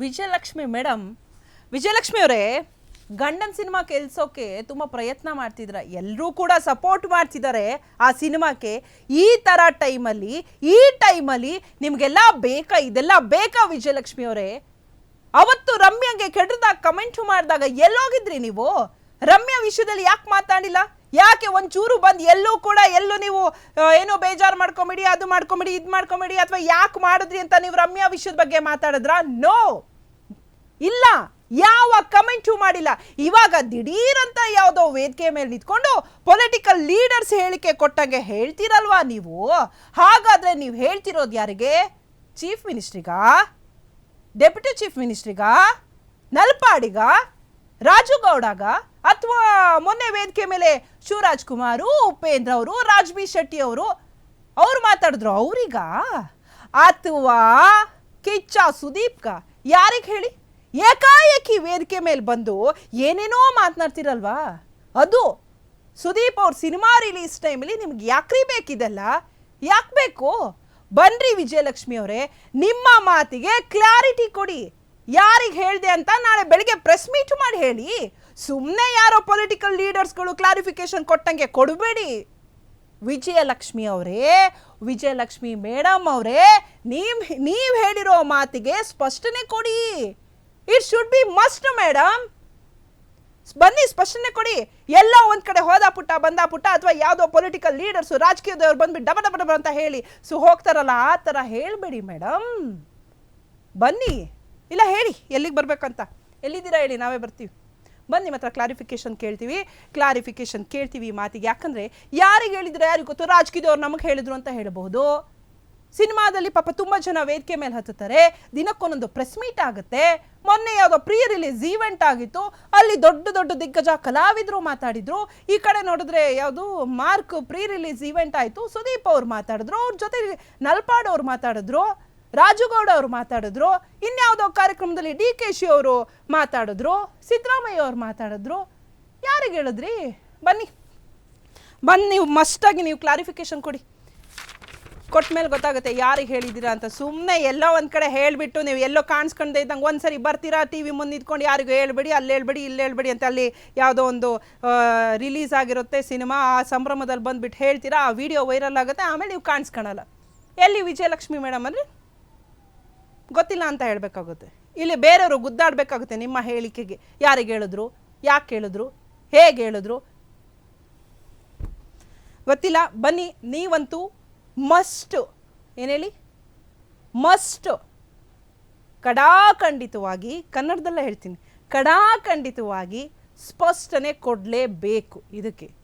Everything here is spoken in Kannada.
ವಿಜಯಲಕ್ಷ್ಮಿ ಮೇಡಮ್, ವಿಜಯಲಕ್ಷ್ಮಿ ಅವರೇ, ಗಂಡನ ಸಿನಿಮಾ ಕೆಲ್ಸೋಕೆ ತುಂಬ ಪ್ರಯತ್ನ ಮಾಡ್ತಿದ್ರ. ಎಲ್ಲರೂ ಕೂಡ ಸಪೋರ್ಟ್ ಮಾಡ್ತಿದ್ದಾರೆ ಆ ಸಿನಿಮಾಕ್ಕೆ. ಈ ಥರ ಟೈಮಲ್ಲಿ, ಈ ಟೈಮಲ್ಲಿ ನಿಮಗೆಲ್ಲ ಬೇಕಾ, ಇದೆಲ್ಲ ಬೇಕಾ ವಿಜಯಲಕ್ಷ್ಮಿ ಅವರೇ? ಅವತ್ತು ರಮ್ಯಂಗೆ ಕೆಟ್ಟದಾಗ ಕಮೆಂಟ್ ಮಾಡಿದಾಗ ಎಲ್ಲೋಗಿದ್ರಿ ನೀವು? ರಮ್ಯಾ ವಿಷಯದಲ್ಲಿ ಯಾಕೆ ಮಾತಾಡಿಲ್ಲ? ಯಾಕೆ ಒಂಚೂರು ಬಂದು ಎಲ್ಲೂ ಕೂಡ ಎಲ್ಲೂ ನೀವು ಏನೋ ಬೇಜಾರು ಮಾಡ್ಕೊಂಬಿಡಿ, ಅದು ಮಾಡ್ಕೊಂಬಿಡಿ, ಇದು ಮಾಡ್ಕೊಂಬಿಡಿ ಅಥವಾ ಯಾಕೆ ಮಾಡಿದ್ರಿ ಅಂತ ನೀವು ರಮ್ಯಾ ವಿಷಯದ ಬಗ್ಗೆ ಮಾತಾಡಿದ್ರಾ? ನೋ ಇಲ್ಲ! ಯಾವ ಕಮೆಂಟು ಮಾಡಿಲ್ಲ. ಇವಾಗ ದಿಢೀರಂತ ಯಾವುದೋ ವೇದಿಕೆ ಮೇಲೆ ನಿಂತ್ಕೊಂಡು ಪೊಲಿಟಿಕಲ್ ಲೀಡರ್ಸ್ ಹೇಳಿಕೆ ಕೊಟ್ಟಂಗೆ ಹೇಳ್ತೀರಲ್ವಾ ನೀವು? ಹಾಗಾದ್ರೆ ನೀವು ಹೇಳ್ತಿರೋದು ಯಾರಿಗೆ? ಚೀಫ್ ಮಿನಿಸ್ಟ್ರಿಗಾ? ಡೆಪ್ಯೂಟಿ ಚೀಫ್ ಮಿನಿಸ್ಟ್ರಿಗ? ನಲ್ಪಾಡಿಗ? ರಾಜು ಅಥವಾ ಮೊನ್ನೆ ವೇದಿಕೆ ಮೇಲೆ ಶಿವರಾಜ್ ಕುಮಾರು, ಉಪೇಂದ್ರ ಅವರು ರಾಜ್ ಬಿ ಶೆಟ್ಟಿ ಅವರು, ಅವ್ರು ಮಾತಾಡಿದ್ರು. ಅವ್ರಿಗ ಅಥವಾ ಕಿಚ್ಚ ಸುದೀಪ್ಗ ಯಾರಿಗೆ ಹೇಳಿ? ಏಕಾಏಕಿ ವೇದಿಕೆ ಮೇಲೆ ಬಂದು ಏನೇನೋ ಮಾತನಾಡ್ತಿರಲ್ವಾ? ಅದು ಸುದೀಪ್ ಅವ್ರ ಸಿನಿಮಾ ರಿಲೀಸ್ ಟೈಮಲ್ಲಿ ನಿಮ್ಗೆ ಯಾಕ್ರಿ ಬೇಕಿದೆಲ್ಲ? ಯಾಕೆ ಬೇಕು? ಬನ್ರಿ ವಿಜಯಲಕ್ಷ್ಮಿ ಅವರೇ, ನಿಮ್ಮ ಮಾತಿಗೆ ಕ್ಲಾರಿಟಿ ಕೊಡಿ. ಯಾರಿಗೆ ಹೇಳಿದೆ ಅಂತ ನಾಳೆ ಬೆಳಿಗ್ಗೆ ಪ್ರೆಸ್ ಮೀಟ್ ಮಾಡಿ ಹೇಳಿ. ಸುಮ್ಮನೆ ಯಾರೋ ಪೊಲಿಟಿಕಲ್ ಲೀಡರ್ಸ್ಗಳು ಕ್ಲಾರಿಫಿಕೇಶನ್ ಕೊಟ್ಟಂಗೆ ಕೊಡಬೇಡಿ. ವಿಜಯಲಕ್ಷ್ಮಿ ಅವರೇ, ವಿಜಯಲಕ್ಷ್ಮಿ ಮೇಡಮ್ ಅವರೇ, ನೀವು ನೀವು ಹೇಳಿರೋ ಮಾತಿಗೆ ಸ್ಪಷ್ಟನೆ ಕೊಡಿ. It should be must madam ಬನ್ನಿ, ಸ್ಪಷ್ಟನೆ ಕೊಡಿ. ಎಲ್ಲ ಒಂದ್ ಕಡೆ ಹೋದ ಪುಟ್ಟ, ಬಂದ ಪುಟ್ಟ ಅಥವಾ ಯಾವುದೋ ಪೊಲಿಟಿಕಲ್ ಲೀಡರ್ಸು ರಾಜಕೀಯದವ್ರು ಬಂದ್ಬಿಟ್ಟು ಡಬ ಡಬ ಡಬ ಅಂತ ಹೇಳಿ ಸೊ ಹೋಗ್ತಾರಲ್ಲ, ಆ ಥರ ಹೇಳಬೇಡಿ ಮೇಡಮ್ ಬನ್ನಿ. ಇಲ್ಲ ಹೇಳಿ, ಎಲ್ಲಿಗೆ ಬರಬೇಕಂತ? ಎಲ್ಲಿದ್ದೀರಾ ಹೇಳಿ, ನಾವೇ ಬರ್ತೀವಿ. ಬಂದು ನಿಮ್ಮ ಹತ್ರ ಕ್ಲಾರಿಫಿಕೇಶನ್ ಕೇಳ್ತೀವಿ. ಕ್ಲಾರಿಫಿಕೇಶನ್ ಕೇಳ್ತೀವಿ ಮಾತಿಗೆ. ಯಾಕಂದರೆ ಯಾರಿಗೆ ಹೇಳಿದ್ರೆ, ಯಾರಿಗೆ ಗೊತ್ತು? ರಾಜಕೀಯದವ್ರು ನಮಗೆ ಹೇಳಿದ್ರು ಅಂತ ಹೇಳಬಹುದು. ಸಿನಿಮಾದಲ್ಲಿ ಪಾಪ ತುಂಬ ಜನ ವೇದಿಕೆ ಮೇಲೆ ಹತ್ತುತ್ತಾರೆ. ದಿನಕ್ಕೊಂದೊಂದು ಪ್ರೆಸ್ ಮೀಟ್ ಆಗುತ್ತೆ. ಮೊನ್ನೆ ಯಾವುದೋ ಪ್ರೀ ರಿಲೀಸ್ ಈವೆಂಟ್ ಆಗಿತ್ತು. ಅಲ್ಲಿ ದೊಡ್ಡ ದೊಡ್ಡ ದಿಗ್ಗಜ ಕಲಾವಿದರು ಮಾತಾಡಿದ್ರು. ಈ ಕಡೆ ನೋಡಿದ್ರೆ ಯಾವುದು ಮಾರ್ಕ್ ಪ್ರೀ ರಿಲೀಸ್ ಈವೆಂಟ್ ಆಯಿತು. ಸುದೀಪ್ ಅವ್ರು ಮಾತಾಡಿದ್ರು. ಅವ್ರ ಜೊತೆ ನಲ್ಪಾಡ್ ಅವ್ರು ಮಾತಾಡಿದ್ರು. ರಾಜುಗೌಡ ಅವರು ಮಾತಾಡಿದ್ರು, ಇನ್ಯಾವುದೋ ಕಾರ್ಯಕ್ರಮದಲ್ಲಿ ಡಿ ಕೆ ಶಿ ಅವರು ಮಾತಾಡಿದ್ರು, ಸಿದ್ದರಾಮಯ್ಯ ಅವರು ಮಾತಾಡಿದ್ರು. ಯಾರಿಗೆ ಹೇಳಿದ್ರಿ? ಬನ್ನಿ. ಬನ್ನಿ, ನೀವು ಮಸ್ಟಾಗಿ ನೀವು ಕ್ಲಾರಿಫಿಕೇಶನ್ ಕೊಡಿ. ಕೊಟ್ಟ ಮೇಲೆ ಗೊತ್ತಾಗುತ್ತೆ ಯಾರಿಗೆ ಹೇಳಿದ್ದೀರಾ ಅಂತ. ಸುಮ್ಮನೆ ಎಲ್ಲೋ ಒಂದು ಕಡೆ ಹೇಳಿಬಿಟ್ಟು ನೀವು ಎಲ್ಲೋ ಕಾಣಿಸ್ಕೊಂಡೆ ಇದ್ದಂಗೆ ಒಂದು ಸರಿ ಬರ್ತೀರಾ, ಟಿ ವಿ ಮುಂದೆ ನಿಂತ್ಕೊಂಡು ಯಾರಿಗೂ ಹೇಳ್ಬೇಡಿ, ಅಲ್ಲಿ ಹೇಳ್ಬೇಡಿ, ಇಲ್ಲಿ ಹೇಳ್ಬೇಡಿ ಅಂತ ಅಲ್ಲಿ ಯಾವುದೋ ಒಂದು ರಿಲೀಸ್ ಆಗಿರುತ್ತೆ ಸಿನಿಮಾ, ಆ ಸಂಭ್ರಮದಲ್ಲಿ ಬಂದುಬಿಟ್ಟು ಹೇಳ್ತೀರಾ, ಆ ವಿಡಿಯೋ ವೈರಲ್ ಆಗುತ್ತೆ, ಆಮೇಲೆ ನೀವು ಕಾಣಿಸ್ಕೊಳಲ್ಲ. ಎಲ್ಲಿ ವಿಜಯಲಕ್ಷ್ಮಿ ಮೇಡಮ್ ಅಂದರೆ ಗೊತ್ತಿಲ್ಲ ಅಂತ ಹೇಳಬೇಕಾಗುತ್ತೆ. ಇಲ್ಲಿ ಬೇರೆಯವರು ಗುದ್ದಾಡಬೇಕಾಗುತ್ತೆ ನಿಮ್ಮ ಹೇಳಿಕೆಗೆ. ಯಾರಿಗೆ ಹೇಳಿದ್ರು? ಯಾಕೆ ಹೇಳಿದ್ರು? ಹೇಗೆ ಹೇಳಿದ್ರು? ಗೊತ್ತಿಲ್ಲ. ಬನ್ನಿ, ನೀವಂತೂ ಮಸ್ಟ್. ಏನು ಹೇಳಿ? ಮಸ್ಟ್. ಕಡಾಖಂಡಿತವಾಗಿ, ಕನ್ನಡದಲ್ಲೇ ಹೇಳ್ತೀನಿ. ಕಡಾಖಂಡಿತವಾಗಿ ಸ್ಪಷ್ಟನೆ ಕೊಡಲೇಬೇಕು ಇದಕ್ಕೆ.